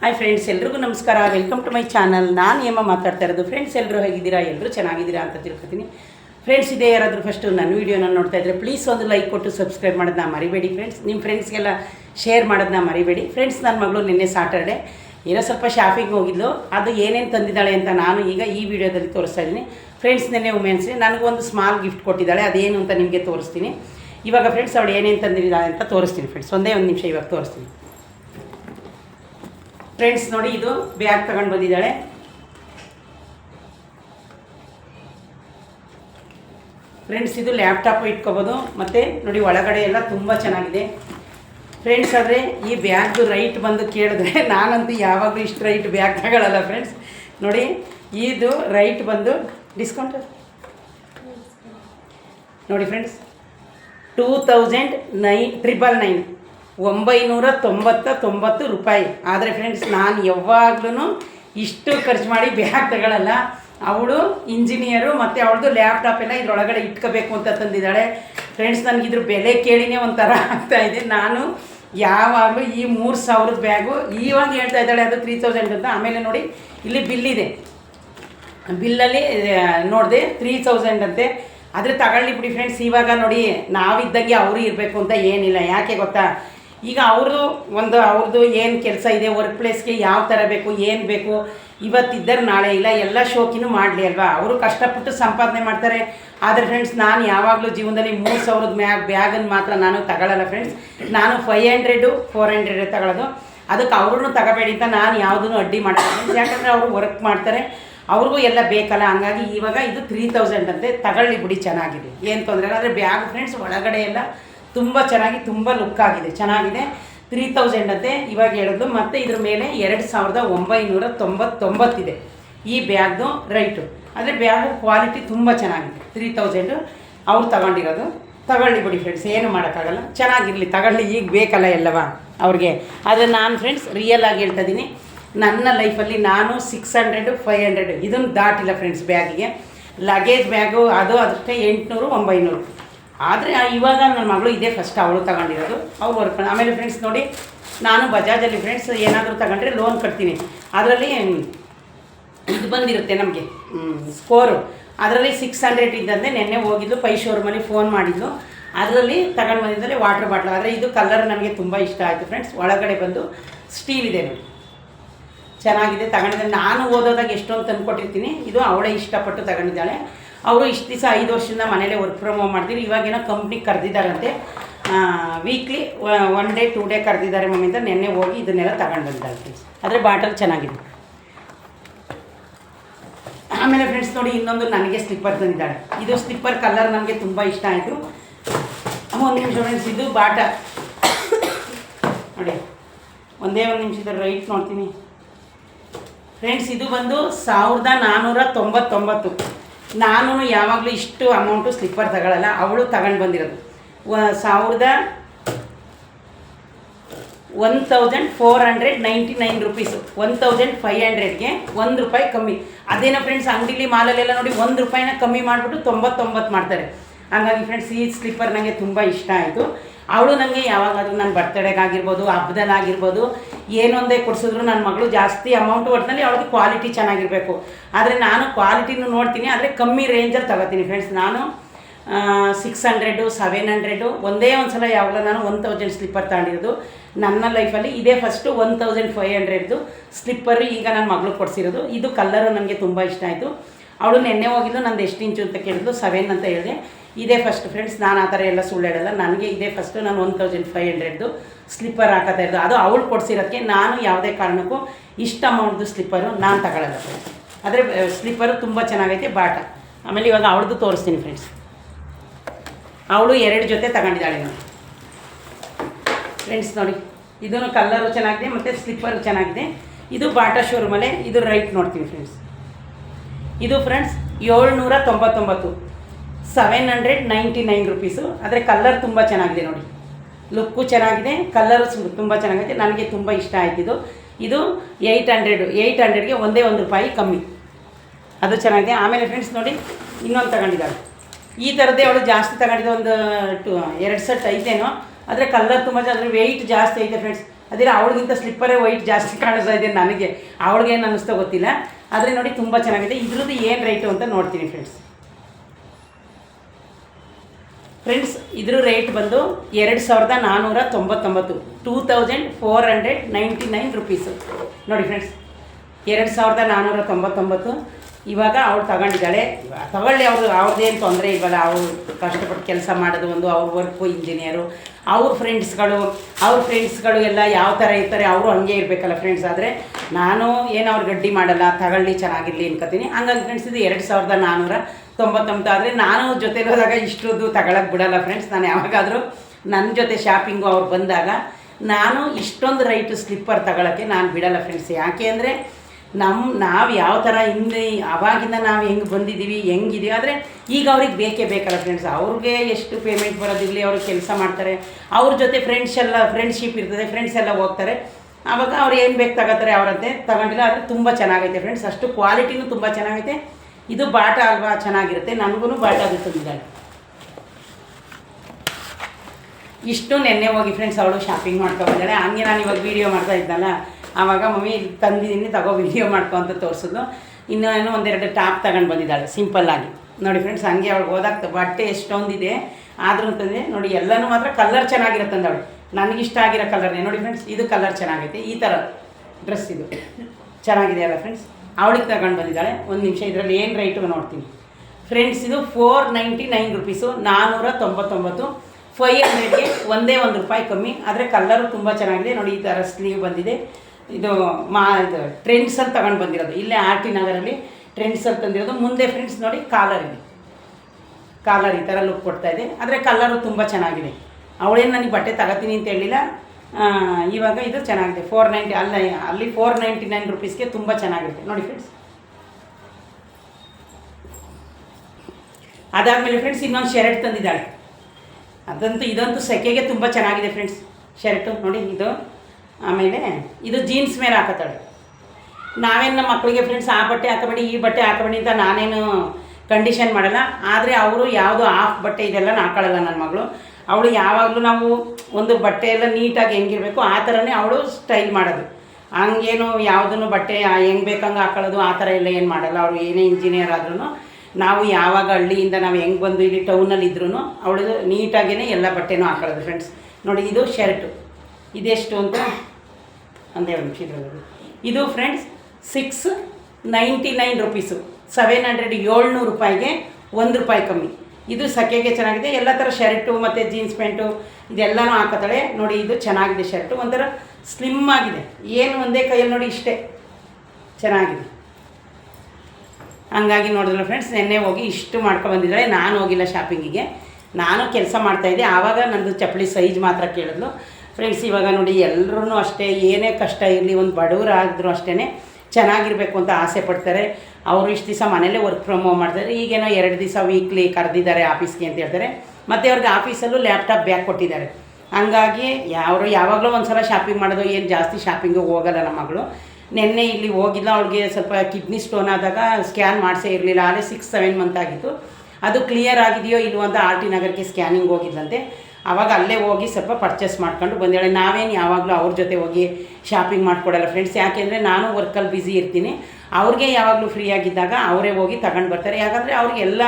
Hi friends ಎಲ್ರಿಗೂ ನಮಸ್ಕಾರ. Welcome to my channel ನಾನು ಏಮ ಮಾತಾಡ್ತಾ ಇರೋದು. ಫ್ರೆಂಡ್ಸ್ ಎಲ್ಲರೂ ಹೇಗಿದ್ದೀರಾ? ಎಲ್ಲರೂ ಚೆನ್ನಾಗಿದ್ದೀರಾ ಅಂತ ತಿಳ್ಕೊತೀನಿ. ಫ್ರೆಂಡ್ಸ್ ಇದೇ ಯಾರಾದರೂ ಫಸ್ಟು ನನ್ನ ವೀಡಿಯೋನ ನೋಡ್ತಾ ಇದ್ರೆ ಪ್ಲೀಸ್ ಒಂದು ಲೈಕ್ ಕೊಟ್ಟು ಸಬ್ಸ್ಕ್ರೈಬ್ ಮಾಡೋದನ್ನ ಮರಿಬೇಡಿ ಫ್ರೆಂಡ್ಸ್ ನಿಮ್ಮ ಫ್ರೆಂಡ್ಸ್ಗೆಲ್ಲ ಶೇರ್ ಮಾಡೋದನ್ನ ಮರಿಬೇಡಿ. ಫ್ರೆಂಡ್ಸ್ ನನ್ನ ಮಗಳು ನಿನ್ನೆ ಸಾಟರ್ಡೆ ಏನೋ ಸ್ವಲ್ಪ ಶಾಪಿಂಗ್ ಹೋಗಿದ್ಲು. ಅದು ಏನೇನು ತಂದಿದ್ದಾಳೆ ಅಂತ ನಾನು ಈಗ ಈ ವಿಡಿಯೋದಲ್ಲಿ ತೋರಿಸ್ತಾ ಇದ್ದೀನಿ. ಫ್ರೆಂಡ್ಸ್ ನಿನ್ನೆ ವುಮೆನ್ಸ್ ನನಗೊಂದು ಸ್ಮಾಲ್ ಗಿಫ್ಟ್ ಕೊಟ್ಟಿದ್ದಾಳೆ. ಅದೇನು ಅಂತ ನಿಮಗೆ ತೋರಿಸ್ತೀನಿ. ಇವಾಗ ಫ್ರೆಂಡ್ಸ್ ಅವಳು ಏನೇನು ತಂದಿದ್ದಾಳೆ ಅಂತ ತೋರಿಸ್ತೀನಿ ಫ್ರೆಂಡ್ಸ್ ಒಂದೇ ಒಂದು ನಿಮಿಷ ಇವಾಗ ತೋರಿಸ್ತೀನಿ. ಫ್ರೆಂಡ್ಸ್ ನೋಡಿ ಇದು ಬ್ಯಾಗ್ ತಗೊಂಡು ಬಂದಿದ್ದಾಳೆ. ಫ್ರೆಂಡ್ಸ್ ಇದು ಲ್ಯಾಪ್ಟಾಪ್ ಇಟ್ಕೋಬೋದು. ಮತ್ತು ನೋಡಿ ಒಳಗಡೆ ಎಲ್ಲ ತುಂಬ ಚೆನ್ನಾಗಿದೆ. ಫ್ರೆಂಡ್ಸ್ ಆದರೆ ಈ ಬ್ಯಾಗ್ದು ರೈಟ್ ಬಂದು ಕೇಳಿದ್ರೆ ನಾನಂತೂ ಯಾವಾಗಲೂ ಇಷ್ಟು ರೈಟ್ ಬ್ಯಾಗ್ ತಗೊಳ್ಳಲ್ಲ ಫ್ರೆಂಡ್ಸ್ ನೋಡಿ, ಇದು ರೈಟ್ ಬಂದು ಡಿಸ್ಕೌಂಟ್ ನೋಡಿ friends two thousand nine triple nine ಒಂಬೈನೂರ ತೊಂಬತ್ತ ತೊಂಬತ್ತು ರೂಪಾಯಿ. ಆದರೆ ಫ್ರೆಂಡ್ಸ್ ನಾನು ಯಾವಾಗ್ಲೂ ಇಷ್ಟು ಖರ್ಚು ಮಾಡಿ ಬ್ಯಾಗ್ ತಗೊಳ್ಳಲ್ಲ ಅವಳು ಇಂಜಿನಿಯರು ಮತ್ತು ಅವಳದು ಲ್ಯಾಪ್ಟಾಪ್ ಎಲ್ಲ ಇದ್ರೊಳಗಡೆ ಇಟ್ಕೋಬೇಕು ಅಂತ ತಂದಿದ್ದಾಳೆ. ಫ್ರೆಂಡ್ಸ್ ನನಗೆ ಇದ್ರ ಬೆಲೆ ಕೇಳಿನೇ ಒಂಥರ ಇದೆ. ನಾನು ಯಾವಾಗಲೂ ಈ ಮೂರು ಸಾವಿರದ ಬ್ಯಾಗು ಇವಾಗ ಹೇಳ್ತಾ ಇದ್ದಾಳೆ ಅದು ತ್ರೀ ತೌಸಂಡ್ ಅಂತ. ಆಮೇಲೆ ನೋಡಿ, ಇಲ್ಲಿ ಬಿಲ್ಲಿದೆ ಬಿಲ್ಲಲ್ಲಿ ನೋಡಿದೆ ತ್ರೀ ತೌಸಂಡ್ ಅಂತೆ. ಆದರೆ ತಗೊಳ್ಳಿ ಬಿಡಿ ಫ್ರೆಂಡ್ಸ್ ಇವಾಗ ನೋಡಿ, ನಾವಿದ್ದಂಗೆ ಅವರು ಇರಬೇಕು ಅಂತ ಏನಿಲ್ಲ. ಯಾಕೆ ಗೊತ್ತಾ? ಈಗ ಅವರು ಒಂದು ಅವ್ರದ್ದು ಏನು ಕೆಲಸ ಇದೆ ವರ್ಕ್ ಪ್ಲೇಸ್ಗೆ ಯಾವ ಥರ ಬೇಕು, ಏನು ಬೇಕು, ಇವತ್ತಿದ್ದರೆ ನಾಳೆ ಇಲ್ಲ, ಎಲ್ಲ ಶೋಕಿನೂ ಮಾಡಲಿ ಅಲ್ವಾ? ಅವರು ಕಷ್ಟಪಟ್ಟು ಸಂಪಾದನೆ ಮಾಡ್ತಾರೆ. ಆದರೆ ಫ್ರೆಂಡ್ಸ್ ನಾನು ಯಾವಾಗಲೂ ಜೀವನದಲ್ಲಿ ಮೂರು ಸಾವಿರದ ಮ್ಯಾಗ್ ಬ್ಯಾಗನ್ನು ಮಾತ್ರ ನಾನು ತಗೊಳ್ಳಲ್ಲ ಫ್ರೆಂಡ್ಸ್ ನಾನು ಫೈವ್ ಹಂಡ್ರೆಡು ಫೋರ್ ಹಂಡ್ರೆಡ್ ತಗೊಳ್ಳೋದು ಅದಕ್ಕೆ ಅವ್ರೂ ತಗೋಬೇಡಿ ಅಂತ ನಾನು ಯಾವುದೂ ಅಡ್ಡಿ friends. ಯಾಕಂದರೆ ಅವರು ವರ್ಕ್ ಮಾಡ್ತಾರೆ. ಅವ್ರಿಗೂ ಎಲ್ಲ ಬೇಕಲ್ಲ. ಹಂಗಾಗಿ ಇವಾಗ ಇದು ತ್ರೀ ತೌಸಂಡ್ ಅಂತೆ. ತಗೊಳ್ಳಿ ಬಿಡಿ, ಚೆನ್ನಾಗಿದೆ. ಏನು ತೊಂದರೆ ಇಲ್ಲ. ಆದರೆ ಬ್ಯಾಗ್ ಫ್ರೆಂಡ್ಸ್ ಒಳಗಡೆ ಎಲ್ಲ ತುಂಬ ಚೆನ್ನಾಗಿ, ತುಂಬ ಲುಕ್ ಆಗಿದೆ. ಚೆನ್ನಾಗಿದೆ. ತ್ರೀ ತೌಸಂಡ್ ಅಂತೆ. ಇವಾಗ ಹೇಳೋದು ಮತ್ತು ಇದ್ರ ಮೇಲೆ ಎರಡು ಸಾವಿರದ ಒಂಬೈನೂರ ತೊಂಬತ್ತೊಂಬತ್ತಿದೆ ಈ ಬ್ಯಾಗ್ದು ರೈಟು ಅಂದರೆ ಬ್ಯಾಗು ಕ್ವಾಲಿಟಿ ತುಂಬ ಚೆನ್ನಾಗಿದೆ. ತ್ರೀ ತೌಸಂಡು ಅವ್ರು ತಗೊಂಡಿರೋದು. ತಗೊಳ್ಳಿ ಬಿಡಿ ಫ್ರೆಂಡ್ಸ್ ಏನು ಮಾಡೋಕ್ಕಾಗಲ್ಲ. ಚೆನ್ನಾಗಿರಲಿ, ತಗೊಳ್ಳಿ, ಈಗ ಬೇಕಲ್ಲ ಎಲ್ಲವ ಅವ್ರಿಗೆ. ಆದರೆ ನಾನು ಫ್ರೆಂಡ್ಸ್ ರಿಯಲ್ ಆಗಿ ಹೇಳ್ತಾ ನನ್ನ ಲೈಫಲ್ಲಿ ನಾನು ಸಿಕ್ಸ್ ಹಂಡ್ರೆಡು ಫೈವ್ ಹಂಡ್ರೆಡು ಇದನ್ನು ದಾಟಿಲ್ಲ ಫ್ರೆಂಡ್ಸ್ ಬ್ಯಾಗಿಗೆ. ಲಗೇಜ್ ಬ್ಯಾಗು ಅದು ಅದಕ್ಕೆ ಎಂಟುನೂರು, ಒಂಬೈನೂರು. ಆದರೆ ಇವಾಗ ನನ್ನ ಮಗಳು ಇದೇ ಫಸ್ಟ್ ಅವಳು ತಗೊಂಡಿರೋದು. ಅವ್ರು ವರ್ಕ್ ಆಮೇಲೆ ಫ್ರೆಂಡ್ಸ್ ನೋಡಿ, ನಾನು ಬಜಾಜಲ್ಲಿ ಫ್ರೆಂಡ್ಸ್ ಏನಾದರೂ ತಗೊಂಡ್ರೆ ಲೋನ್ ಕಟ್ತೀನಿ. ಅದರಲ್ಲಿ ಇದು ಬಂದಿರುತ್ತೆ ನಮಗೆ ಸ್ಕೋರು ಅದರಲ್ಲಿ ಸಿಕ್ಸ್ ಹಂಡ್ರೆಡ್ ಇದ್ದಂತೆ ನೆನ್ನೆ ಹೋಗಿದ್ದು ಪೈ ಶೋರೂಮಲ್ಲಿ ಫೋನ್ ಮಾಡಿದ್ದು ಅದರಲ್ಲಿ ತಗೊಂಡು ಬಂದಿದ್ದಲ್ಲಿ ವಾಟರ್ ಬಾಟ್ಲ್ ಆದರೆ ಇದು ಕಲರ್ ನನಗೆ ತುಂಬ ಇಷ್ಟ ಆಯಿತು ಫ್ರೆಂಡ್ಸ್ ಒಳಗಡೆ ಬಂದು ಸ್ಟೀಲ್ ಇದೆ ನೋಡಿ. ಚೆನ್ನಾಗಿದೆ ತಗೊಂಡಿದ್ದೆ ನಾನು ಓದೋದಾಗ ಎಷ್ಟೊಂದು ತಂದುಕೊಟ್ಟಿರ್ತೀನಿ. ಇದು ಅವಳೇ ಇಷ್ಟಪಟ್ಟು ತಗೊಂಡಿದ್ದಾಳೆ. ಅವರು ಇಷ್ಟು ದಿವಸ ಐದು ವರ್ಷದಿಂದ ಮನೇಲೇ ವರ್ಕ್ ಫ್ರಮ್ ಹೋಮ್ ಮಾಡ್ತೀರಿ ಇವಾಗೇನೋ ಕಂಪ್ನಿಗೆ ಕರೆದಿದ್ದಾರಂತೆ. Weekly one day two day ಕರೆದಿದ್ದಾರೆ ಮಮ್ಮಿ ಅಂತ ನೆನ್ನೆ ಹೋಗಿ ಇದನ್ನೆಲ್ಲ ತಗೊಂಡು ಫ್ರೆಂಡ್ಸ್ ಆದರೆ ಬಾಟಲ್ ಚೆನ್ನಾಗಿದೆ. ಆಮೇಲೆ ಫ್ರೆಂಡ್ಸ್ ನೋಡಿ ಇನ್ನೊಂದು ನನಗೆ ಸ್ಲಿಪ್ಪರ್ ತಂದಿದ್ದಾಳೆ. ಇದು ಸ್ಲಿಪ್ಪರ್ ಕಲರ್ ನನಗೆ ತುಂಬ ಇಷ್ಟ ಆಯಿತು. ಒಂದು ನಿಮಿಷ ಫ್ರೆಂಡ್ಸ್ ಇದು ಬಾಟ. ನೋಡಿ, ಒಂದೇ ಒಂದು ನಿಮಿಷದ ರೈಟ್ ನೋಡ್ತೀನಿ. ಫ್ರೆಂಡ್ಸ್ ಇದು ಬಂದು ಸಾವಿರದ ನಾನ್ನೂರ ತೊಂಬತ್ತೊಂಬತ್ತು. ನಾನು ಯಾವಾಗಲೂ ಇಷ್ಟು ಅಮೌಂಟು ಸ್ಲಿಪ್ಪರ್ ತಗೊಳ್ಳಲ್ಲ ಅವಳು ತಗೊಂಡು ಬಂದಿರೋದು. ಸಾವಿರದ one thousand four hundred ninety nine rupees. One thousand five ಹಂಡ್ರೆಡ್ಗೆ ಒಂದು ರೂಪಾಯಿ ಕಮ್ಮಿ. ಅದೇನೋ ಫ್ರೆಂಡ್ಸ್ ಅಂಗಡಿಲಿ ಮಾಲಲ್ಲೆಲ್ಲ ನೋಡಿ ಒಂದು ರೂಪಾಯಿನ ಕಮ್ಮಿ ಮಾಡಿಬಿಟ್ಟು ತೊಂಬತ್ತೊಂಬತ್ತು ಮಾಡ್ತಾರೆ. ಹಂಗಾಗಿ ಫ್ರೆಂಡ್ಸ್ ಈ ಸ್ಲಿಪ್ಪರ್ ನನಗೆ ತುಂಬ ಇಷ್ಟ ಆಯಿತು. ಅವಳು ನನಗೆ ಯಾವಾಗಾದರೂ ನನ್ನ ಬರ್ತಡೇಗಾಗಿರ್ಬೋದು ಹಬ್ಬದಲ್ಲಾಗಿರ್ಬೋದು ಏನೊಂದೇ ಕೊಡಿಸಿದ್ರು ನನ್ನ ಮಗಳು ಜಾಸ್ತಿ ಅಮೌಂಟ್ ಒಟ್ಟಿನಲ್ಲಿ ಅವಳಿಗೆ ಕ್ವಾಲಿಟಿ ಚೆನ್ನಾಗಿರಬೇಕು. ಆದರೆ ನಾನು ಕ್ವಾಲಿಟಿನೂ ನೋಡ್ತೀನಿ, ಆದರೆ ಕಮ್ಮಿ ರೇಂಜಲ್ಲಿ ತಗೋತೀನಿ ಫ್ರೆಂಡ್ಸ್ ನಾನು ಸಿಕ್ಸ್ ಹಂಡ್ರೆಡು ಸೆವೆನ್ ಹಂಡ್ರೆಡು ಒಂದೇ ಒಂದು ಸಲ ಯಾವಾಗಲೂ ನಾನು ಒನ್ ತೌಸಂಡ್ ಸ್ಲಿಪ್ಪರ್ ತಗೊಂಡಿರೋದು. ನನ್ನ ಲೈಫಲ್ಲಿ ಇದೇ ಫಸ್ಟು ಒನ್ ತೌಸಂಡ್ ಫೈವ್ ಹಂಡ್ರೆಡ್ದು ಸ್ಲಿಪ್ಪರ್ ಈಗ ನನ್ನ ಮಗಳು ಕೊಡಿಸಿರೋದು. ಇದು ಕಲ್ಲರು ನನಗೆ ತುಂಬ ಇಷ್ಟ ಆಯಿತು. ಅವಳು ನೆನ್ನೆ ಹೋಗಿದ್ದು ನಂದು ಎಷ್ಟು ಇಂಚು ಅಂತ ಕೇಳಿದ್ಲು? ಸೆವೆನ್ ಅಂತ ಹೇಳಿದೆ. ಇದೇ ಫಸ್ಟ್ ಫ್ರೆಂಡ್ಸ್ ನಾನು ಆ ಥರ ಎಲ್ಲ ಸುಳ್ಳು ಹೇಳಲ್ಲ. ನನಗೆ ಇದೇ ಫಸ್ಟು ನಾನು ಒನ್ ತೌಸಂಡ್ ಫೈವ್ ಹಂಡ್ರೆಡ್ದು ಸ್ಲಿಪ್ಪರ್ ಹಾಕೋತಾ ಇರೋದು. ಅದು ಅವಳು ಕೊಡಿಸಿರೋದಕ್ಕೆ ನಾನು ಯಾವುದೇ ಕಾರಣಕ್ಕೂ ಇಷ್ಟ ಅಮೌಂಟ್ದು ಸ್ಲಿಪ್ಪರು ನಾನು ತಗೊಳ್ಳಲ್ಲ ಫ್ರೆಂಡ್ಸ್ ಆದರೆ ಸ್ಲಿಪ್ಪರು ತುಂಬ ಚೆನ್ನಾಗೈತೆ ಬಾಟ ಆಮೇಲೆ ಇವಾಗ ಅವಳದು ತೋರಿಸ್ತೀನಿ ಫ್ರೆಂಡ್ಸ್ ಅವಳು ಎರಡು ಜೊತೆ ತಗೊಂಡಿದ್ದಾಳೆ ನಾನು ಫ್ರೆಂಡ್ಸ್ ನೋಡಿ ಇದೂ ಕಲ್ಲರು ಚೆನ್ನಾಗಿದೆ, ಮತ್ತು ಸ್ಲಿಪ್ಪರು ಚೆನ್ನಾಗಿದೆ. ಇದು ಬಾಟ ಶೋರೂಮಲ್ಲೇ ಇದು ರೈಟ್ ನೋಡ್ತೀನಿ ಫ್ರೆಂಡ್ಸ್ ಇದು ಫ್ರೆಂಡ್ಸ್ ಏಳ್ನೂರ ತೊಂಬತ್ತೊಂಬತ್ತು. Seven hundred ninety nine rupees ಆದರೆ ಕಲ್ಲರ್ ತುಂಬ ಚೆನ್ನಾಗಿದೆ ನೋಡಿ. ಲುಕ್ಕು ಚೆನ್ನಾಗಿದೆ ಕಲ್ಲರು ತುಂಬ ಚೆನ್ನಾಗಿದೆ. ನನಗೆ ತುಂಬ ಇಷ್ಟ ಆಯ್ತಿದ್ದು ಇದು. ಏಯ್ಟ್ ಹಂಡ್ರೆಡು ಏಯ್ಟ್ ಹಂಡ್ರೆಡ್ಗೆ ಒಂದೇ ಒಂದು ರೂಪಾಯಿ ಕಮ್ಮಿ. ಅದು ಚೆನ್ನಾಗಿದೆ. ಆಮೇಲೆ ಫ್ರೆಂಡ್ಸ್ ನೋಡಿ, ಇನ್ನೊಂದು ತಗೊಂಡಿದ್ದಾಳೆ. ಈ ಥರದ್ದೇ ಅವಳು ಜಾಸ್ತಿ ತಗೊಂಡಿದ್ದು ಒಂದು ಟು ಎರಡು ಸೆಟ್ ಐತೇನೋ. ಆದರೆ ಕಲ್ಲರ್ ತುಂಬ ಅದ್ರ ವೆಯ್ಟ್ ಜಾಸ್ತಿ ಐತೆ ಫ್ರೆಂಡ್ಸ್ ಅದಿಲ್ಲ ಅವಳಿಗಿಂತ ಸ್ಲಿಪ್ಪರೇ ವೈಟ್ ಜಾಸ್ತಿ ಕಾಣಿಸ್ತಾ ಇದೆ ನನಗೆ. ಅವಳಿಗೇನು ಅನ್ನಿಸ್ತೋ ಗೊತ್ತಿಲ್ಲ. ಆದರೆ ನೋಡಿ ತುಂಬ ಚೆನ್ನಾಗಿದೆ. ಇದ್ರದ್ದು ಏನು ರೈಟು ಅಂತ ನೋಡ್ತೀನಿ ಫ್ರೆಂಡ್ಸ್ ಫ್ರೆಂಡ್ಸ್ ಇದ್ರ ರೇಟ್ ಬಂದು ಎರಡು ಸಾವಿರದ ನಾನ್ನೂರ ತೊಂಬತ್ತೊಂಬತ್ತು two thousand four hundred ninety nine rupees ನೋಡಿ ಫ್ರೆಂಡ್ಸ್ ಎರಡು ಸಾವಿರದ ನಾನ್ನೂರ ತೊಂಬತ್ತೊಂಬತ್ತು, ಇವಾಗ ಅವಳು ತಗೊಂಡಿದ್ದಾಳೆ. ತಗೊಳ್ಳಿ ಅವರು ಅವ್ರದ್ದೇನು ತೊಂದರೆ ಇಲ್ವಲ್ಲ ಅವರು ಕಷ್ಟಪಟ್ಟು ಕೆಲಸ ಮಾಡೋದು ಒಂದು, ಅವ್ರ ವರ್ಕು ಇಂಜಿನಿಯರು ಅವ್ರ ಫ್ರೆಂಡ್ಸ್ಗಳು ಅವ್ರ ಫ್ರೆಂಡ್ಸ್ಗಳು ಎಲ್ಲ ಯಾವ ಥರ ಇರ್ತಾರೆ ಅವರು ಹಂಗೆ ಇರಬೇಕಲ್ಲ ಫ್ರೆಂಡ್ಸ್ ಆದರೆ ನಾನು ಏನು ಅವ್ರು ಗಡ್ಡಿ ಮಾಡಲ್ಲ, ತಗೊಳ್ಳಿ ಚೆನ್ನಾಗಿರಲಿ ಅನ್ಕೋತೀನಿ. ಹಂಗಾಗಿ ಫ್ರೆಂಡ್ಸ್ ಇದು ಎರಡು ಸಾವಿರದ ನಾನ್ನೂರ ತೊಂಬತ್ತೊಂಬತ್ತು ಆದರೆ ನಾನು ಜೊತೆಲಿ ಹೋದಾಗ ಇಷ್ಟೊಂದು ತಗೊಳಕ್ಕೆ ಬಿಡಲ್ಲ ಫ್ರೆಂಡ್ಸ್ ನಾನು ಯಾವಾಗಾದರೂ ನನ್ನ ಜೊತೆ ಶಾಪಿಂಗು ಅವ್ರು ಬಂದಾಗ ನಾನು ಇಷ್ಟೊಂದು ರೈಟ್ ಸ್ಲಿಪ್ಪರ್ ತಗೊಳಕ್ಕೆ ನಾನು ಬಿಡಲ್ಲ ಫ್ರೆಂಡ್ಸ್ ಯಾಕೆ ಅಂದರೆ ನಮ್ಮ ನಾವು ಯಾವ ಥರ ಹಿಂದೆ, ಅವಾಗಿಂದ ನಾವು ಹೆಂಗೆ ಬಂದಿದ್ದೀವಿ ಹೆಂಗಿದೀವಿ, ಆದರೆ ಈಗ ಅವ್ರಿಗೆ ಬೇಕೇ ಬೇಕಲ್ಲ ಫ್ರೆಂಡ್ಸ್ ಅವ್ರಿಗೆ ಎಷ್ಟು ಪೇಮೆಂಟ್ ಬರೋದಿರಲಿ ಅವ್ರಿಗೆ ಕೆಲಸ ಮಾಡ್ತಾರೆ. ಅವ್ರ ಜೊತೆ ಫ್ರೆಂಡ್ಸ್ ಎಲ್ಲ ಫ್ರೆಂಡ್ಶಿಪ್ ಇರ್ತದೆ ಫ್ರೆಂಡ್ಸ್ ಎಲ್ಲ ಹೋಗ್ತಾರೆ. ಆವಾಗ ಅವ್ರು ಏನು ಬೇಕು ತಗೋತಾರೆ ಅವರಂತೆ ತಗೊಂಡಿಲ್ಲ, ಆದರೆ ತುಂಬ ಚೆನ್ನಾಗೈತೆ ಫ್ರೆಂಡ್ಸ್ ಅಷ್ಟು ಕ್ವಾಲಿಟಿನೂ ತುಂಬ ಚೆನ್ನಾಗೈತೆ. ಇದು ಬಾಟ ಅಲ್ವಾ ಚೆನ್ನಾಗಿರುತ್ತೆ ನನಗೂ ಬಾಟ ಅದು ತುಂಬಿದ. ಇಷ್ಟು ನೆನ್ನೆ ಹೋಗಿ ಫ್ರೆಂಡ್ಸ್ ಅವಳು ಶಾಪಿಂಗ್ ಮಾಡ್ಕೊಬಂದಿದ್ದಾಳೆ ಹಂಗೆ ನಾನು ಇವಾಗ ವೀಡಿಯೋ ಮಾಡ್ತಾ ಇದ್ದಲ್ಲ ಆವಾಗ ಮಮ್ಮಿ ತಂದಿದ್ದೀನಿ, ತಗೋ ವಿಡಿಯೋ ಮಾಡ್ಕೊ ಅಂತ ತೋರಿಸಿದ್ಲು. ಇನ್ನೂ ಏನೋ ಒಂದೆರಡು ಟಾಪ್ ತಗೊಂಡು ಬಂದಿದ್ದಾಳೆ ಸಿಂಪಲ್ಲಾಗಿ ನೋಡಿ ಫ್ರೆಂಡ್ಸ್ ಹಂಗೆ ಅವಳು ಹೋದಾಗ ಬಟ್ಟೆ ಎಷ್ಟೊಂದಿದೆ, ಆದರೂ ಅಂತಂದರೆ ನೋಡಿ ಎಲ್ಲನೂ ಮಾತ್ರ ಕಲರ್ ಚೆನ್ನಾಗಿರುತ್ತೆ ಅಂದವಳು. ನನಗಿಷ್ಟ ಆಗಿರೋ ಕಲರ್ನೇ ನೋಡಿ ಫ್ರೆಂಡ್ಸ್ ಇದು ಕಲರ್ ಚೆನ್ನಾಗೈತೆ. ಈ ಥರ ಡ್ರೆಸ್ ಇದು. ಚೆನ್ನಾಗಿದೆ ಅಲ್ಲ ಫ್ರೆಂಡ್ಸ್ ಅವಳಿಗೆ ತಗೊಂಡು ಬಂದಿದ್ದಾಳೆ. ಒಂದು ನಿಮಿಷ, ಇದರಲ್ಲಿ ಏನು ರೈಟು ನೋಡ್ತೀನಿ. ಫ್ರೆಂಡ್ಸ್ ಇದು ಫೋರ್ ನೈಂಟಿ ನೈನ್ ರುಪೀಸು ನಾನ್ನೂರ ತೊಂಬತ್ತೊಂಬತ್ತು ಫೈವ್ ಹಂಡ್ರೆಡ್ಗೆ ಒಂದೇ ಒಂದು ರೂಪಾಯಿ ಕಮ್ಮಿ. ಆದರೆ ಕಲ್ಲರು ತುಂಬ ಚೆನ್ನಾಗಿದೆ. ನೋಡಿ ಈ ಥರ ಸ್ಲೀವ್ ಬಂದಿದೆ. ಇದು ಮಾ, ಇದು ಟ್ರೆಂಡ್ಸಲ್ಲಿ ತಗೊಂಡು ಬಂದಿರೋದು. ಇಲ್ಲೇ ಆರ್ ಟಿ ನಗರಲ್ಲಿ ಟ್ರೆಂಡ್ಸಲ್ಲಿ ತಂದಿರೋದು ಮುಂದೆ ಫ್ರೆಂಡ್ಸ್ ನೋಡಿ ಕಾಲರ್ ಇದೆ. ಕಾಲರ್ ಈ ಥರ ಲುಕ್ ಕೊಡ್ತಾ ಇದೆ. ಆದರೆ ಕಲರು ತುಂಬ ಚೆನ್ನಾಗಿದೆ. ಅವಳೇನು ನನಗೆ ಬಟ್ಟೆ ತಗೋತೀನಿ ಅಂತ ಹೇಳಿಲ್ಲ. ಇವಾಗ ಇದು ಚೆನ್ನಾಗಿದೆ. ಫೋರ್ ನೈಂಟಿ ಅಲ್ಲ, ಅಲ್ಲಿ ಫೋರ್ ನೈಂಟಿ ನೈನ್ ರುಪೀಸ್ಗೆ ತುಂಬ ಚೆನ್ನಾಗಿರುತ್ತೆ ನೋಡಿ ಫ್ರೆಂಡ್ಸ್ ಅದಾದಮೇಲೆ ಫ್ರೆಂಡ್ಸ್ ಇನ್ನೊಂದು ಶರ್ಟ್ ತಂದಿದ್ದಾಳೆ. ಅದಂತೂ, ಇದಂತೂ ಸೆಕೆಗೆ ತುಂಬ ಚೆನ್ನಾಗಿದೆ ಫ್ರೆಂಡ್ಸ್ ಶರ್ಟು ನೋಡಿ ಇದು. ಆಮೇಲೆ ಇದು ಜೀನ್ಸ್ ಮೇಲೆ ಹಾಕತ್ತಾಳೆ. ನಾವೇನು ನಮ್ಮ ಮಕ್ಕಳಿಗೆ ಫ್ರೆಂಡ್ಸ್ ಆ ಬಟ್ಟೆ ಹಾಕಬೇಡಿ, ಈ ಬಟ್ಟೆ ಹಾಕಬೇಡಿ ಅಂತ ನಾನೇನು ಕಂಡೀಷನ್ ಮಾಡಲ್ಲ. ಆದರೆ ಅವರು ಯಾವುದು ಆಫ್ ಬಟ್ಟೆ ಇದೆಲ್ಲ ಹಾಕೊಳ್ಳಲ್ಲ ನನ್ನ ಮಗಳು. ಅವಳು ಯಾವಾಗಲೂ ನಾವು ಒಂದು ಬಟ್ಟೆ ಎಲ್ಲ ನೀಟಾಗಿ ಹೆಂಗಿರಬೇಕು, ಆ ಥರನೇ ಅವಳು ಸ್ಟೈಲ್ ಮಾಡೋದು. ಹಂಗೇನು ಯಾವುದನ್ನು ಬಟ್ಟೆ ಹೆಂಗೆ ಬೇಕಂಗೆ ಹಾಕೊಳ್ಳೋದು, ಆ ಥರ ಎಲ್ಲ ಏನು ಮಾಡಲ್ಲ. ಅವಳು ಏನೇ ಇಂಜಿನಿಯರ್ ಆದ್ರೂ ನಾವು ಯಾವಾಗ ಹಳ್ಳಿಯಿಂದ ನಾವು ಹೆಂಗೆ ಬಂದು ಇಲ್ಲಿ ಟೌನಲ್ಲಿ ಇದ್ರೂ ಅವಳು ನೀಟಾಗೇ ಎಲ್ಲ ಬಟ್ಟೆನೂ ಹಾಕೊಳ್ಳೋದು ಫ್ರೆಂಡ್ಸ್ ನೋಡಿ, ಇದು ಶರ್ಟು ಇದೆಷ್ಟು ಅಂತ ಅಂದೆ ಒಂದು ನಿಮಿಷ ಇದ್ರಲ್ಲಿ ಇದು friends six ninety nine rupees seven hundred ಏಳ್ನೂರು ರೂಪಾಯಿಗೆ ಒಂದು ರೂಪಾಯಿ ಕಮ್ಮಿ. ಇದು ಸೆಕೆಗೆ ಚೆನ್ನಾಗಿದೆ. ಎಲ್ಲ ಥರ ಶರ್ಟು ಮತ್ತು ಜೀನ್ಸ್ ಪ್ಯಾಂಟು ಇದೆಲ್ಲನೂ ಹಾಕೋತಾಳೆ ನೋಡಿ, ಇದು ಚೆನ್ನಾಗಿದೆ ಶರ್ಟು ಒಂಥರ ಸ್ಲಿಮ್ ಆಗಿದೆ. ಏನು ಒಂದೇ ಕೈಯಲ್ಲಿ ನೋಡಿ ಇಷ್ಟೇ. ಚೆನ್ನಾಗಿದೆ. ಹಂಗಾಗಿ ನೋಡಿದ್ರೆ ಫ್ರೆಂಡ್ಸ್ ನಿನ್ನೆ ಹೋಗಿ ಇಷ್ಟು ಬಂದಿದ್ದಾಳೆ. ನಾನು ಹೋಗಿಲ್ಲ ಶಾಪಿಂಗಿಗೆ ನಾನು ಕೆಲಸ ಮಾಡ್ತಾಯಿದ್ದೆ ಆವಾಗ ನನ್ನದು ಚಪ್ಪಲಿ ಸೈಜ್ ಮಾತ್ರ ಕೇಳಿದ್ಲು. ಫ್ರೆಂಡ್ಸ್ ಇವಾಗ ನೋಡಿ ಎಲ್ಲರೂ ಅಷ್ಟೇ, ಏನೇ ಕಷ್ಟ ಇರಲಿ, ಒಂದು ಬಡವರಾಗಿದ್ರು ಅಷ್ಟೇ ಚೆನ್ನಾಗಿರಬೇಕು ಅಂತ ಆಸೆ ಪಡ್ತಾರೆ. ಅವರು ಇಷ್ಟು ದಿವಸ ಮನೇಲೇ ವರ್ಕ್ ಫ್ರಮ್ ಹೋಮ್ ಮಾಡ್ತಾರೆ. ಈಗೇನೋ ಎರಡು ದಿವಸ ವೀಕ್ಲಿ ಕರೆದಿದ್ದಾರೆ ಆಫೀಸ್ಗೆ ಅಂತ ಹೇಳ್ತಾರೆ. ಮತ್ತು ಅವ್ರಿಗೆ ಆಫೀಸಲ್ಲೂ ಲ್ಯಾಪ್ಟಾಪ್ ಬ್ಯಾಗ್ ಕೊಟ್ಟಿದ್ದಾರೆ. ಹಂಗಾಗಿ ಯಾರು ಯಾವಾಗಲೂ ಒಂದು ಸಲ ಶಾಪಿಂಗ್ ಮಾಡೋದು ಏನು ಜಾಸ್ತಿ ಶಾಪಿಂಗು ಹೋಗಲ್ಲ ನಮ್ಮ ಮಗಳು. ನಿನ್ನೆ ಇಲ್ಲಿ ಹೋಗಿಲ್ಲ ಅವಳಿಗೆ ಸ್ವಲ್ಪ ಕಿಡ್ನಿ ಸ್ಟೋನ್ ಆದಾಗ ಸ್ಕ್ಯಾನ್ ಮಾಡಿಸೇ ಇರಲಿಲ್ಲ. ಆದರೆ ಸಿಕ್ಸ್ ಸೆವೆನ್ ಮಂತ್ ಆಗಿತ್ತು. ಅದು ಕ್ಲಿಯರ್ ಆಗಿದೆಯೋ ಇಲ್ವೋ ಅಂತ ಆರ್ ಟಿ ನಗರಕ್ಕೆ ಸ್ಕ್ಯಾನಿಂಗ್ ಹೋಗಿದ್ದಂತೆ ಆವಾಗ ಅಲ್ಲೇ ಹೋಗಿ ಸ್ವಲ್ಪ ಪರ್ಚೇಸ್ ಮಾಡ್ಕೊಂಡು ಬಂದೇಳೆ ನಾವೇನು ಯಾವಾಗಲೂ ಅವ್ರ ಜೊತೆ ಹೋಗಿ ಶಾಪಿಂಗ್ ಮಾಡ್ಕೊಡಲ್ಲ ಫ್ರೆಂಡ್ಸ್ ಯಾಕೆಂದರೆ ನಾನು ವರ್ಕಲ್ಲಿ ಬ್ಯುಸಿ ಇರ್ತೀನಿ. ಅವ್ರಿಗೆ ಯಾವಾಗಲೂ ಫ್ರೀ ಆಗಿದ್ದಾಗ ಅವರೇ ಹೋಗಿ ತಗೊಂಡು ಬರ್ತಾರೆ. ಯಾಕಂದರೆ ಅವ್ರಿಗೆಲ್ಲ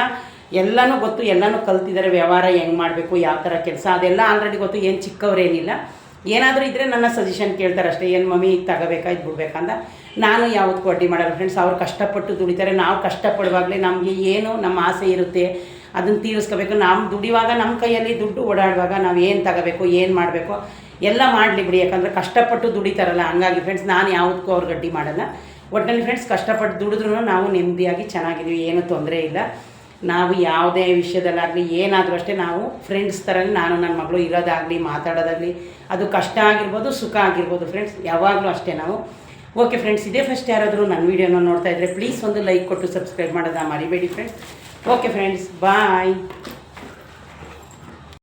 ಎಲ್ಲನೂ ಗೊತ್ತು, ಎಲ್ಲನೂ ಕಲ್ತಿದ್ದಾರೆ ವ್ಯವಹಾರ ಹೆಂಗೆ ಮಾಡಬೇಕು, ಯಾವ ಥರ ಕೆಲಸ. ಅದೆಲ್ಲ ಆಲ್ರೆಡಿ ಗೊತ್ತು. ಏನು ಚಿಕ್ಕವರೇನಿಲ್ಲ. ಏನಾದರೂ ಇದ್ದರೆ ನನ್ನ ಸಜೆಷನ್ ಕೇಳ್ತಾರೆ ಅಷ್ಟೇ. ಏನು ಮಮ್ಮಿ, ಈಗ ತಗೋಬೇಕಾ, ಇದು ಬಿಡ್ಬೇಕಂತ ನಾನು ಯಾವುದಕ್ಕೂ ಅಡ್ಡಿ ಮಾಡಲ್ಲ ಫ್ರೆಂಡ್ಸ್ ಅವ್ರು ಕಷ್ಟಪಟ್ಟು ದುಡಿತಾರೆ. ನಾವು ಕಷ್ಟಪಡುವಾಗಲೇ ನಮಗೆ ಏನು, ನಮ್ಮ ಆಸೆ ಇರುತ್ತೆ. ಅದನ್ನು ತೀರಿಸ್ಕೋಬೇಕು. ನಾವು ದುಡಿಯುವಾಗ ನಮ್ಮ ಕೈಯಲ್ಲಿ ದುಡ್ಡು ಓಡಾಡುವಾಗ ನಾವು ಏನು ತಗೋಬೇಕು, ಏನು ಮಾಡಬೇಕು, ಎಲ್ಲ ಮಾಡಲಿ ಬಿಡಿ. ಯಾಕಂದರೆ ಕಷ್ಟಪಟ್ಟು ದುಡಿತಾರಲ್ಲ, ಹಂಗಾಗಿ ಫ್ರೆಂಡ್ಸ್ ನಾನು ಯಾವುದಕ್ಕೂ ಅವ್ರು ಗಡ್ಡಿ ಮಾಡಲ್ಲ. ಒಟ್ಟಿನಲ್ಲಿ ಫ್ರೆಂಡ್ಸ್ ಕಷ್ಟಪಟ್ಟು ದುಡಿದ್ರೂ ನಾವು ನೆಮ್ಮದಿಯಾಗಿ ಚೆನ್ನಾಗಿದ್ದೀವಿ, ಏನೂ ತೊಂದರೆ ಇಲ್ಲ. ನಾವು ಯಾವುದೇ ವಿಷಯದಲ್ಲಾಗಲಿ, ಏನಾದರೂ ಅಷ್ಟೇ ನಾವು ಫ್ರೆಂಡ್ಸ್ ಥರನೇ ನಾನು ನನ್ನ ಮಗಳು ಇರೋದಾಗಲಿ, ಮಾತಾಡೋದಾಗಲಿ, ಅದು ಕಷ್ಟ ಆಗಿರ್ಬೋದು, ಸುಖ ಆಗಿರ್ಬೋದು ಫ್ರೆಂಡ್ಸ್ ಯಾವಾಗಲೂ ಅಷ್ಟೇ ನಾವು. ಓಕೆ ಫ್ರೆಂಡ್ಸ್ ಇದೇ ಫಸ್ಟ್ ಯಾರಾದರೂ ನನ್ನ ವೀಡಿಯೋನ ನೋಡ್ತಾ ಇದ್ದರೆ ಪ್ಲೀಸ್ ಒಂದು ಲೈಕ್ ಕೊಟ್ಟು ಸಬ್ಸ್ಕ್ರೈಬ್ ಮಾಡೋದನ್ನ ಮರಿಬೇಡಿ ಫ್ರೆಂಡ್ಸ್ ಓಕೆ ಫ್ರೆಂಡ್ಸ್ ಬಾಯ್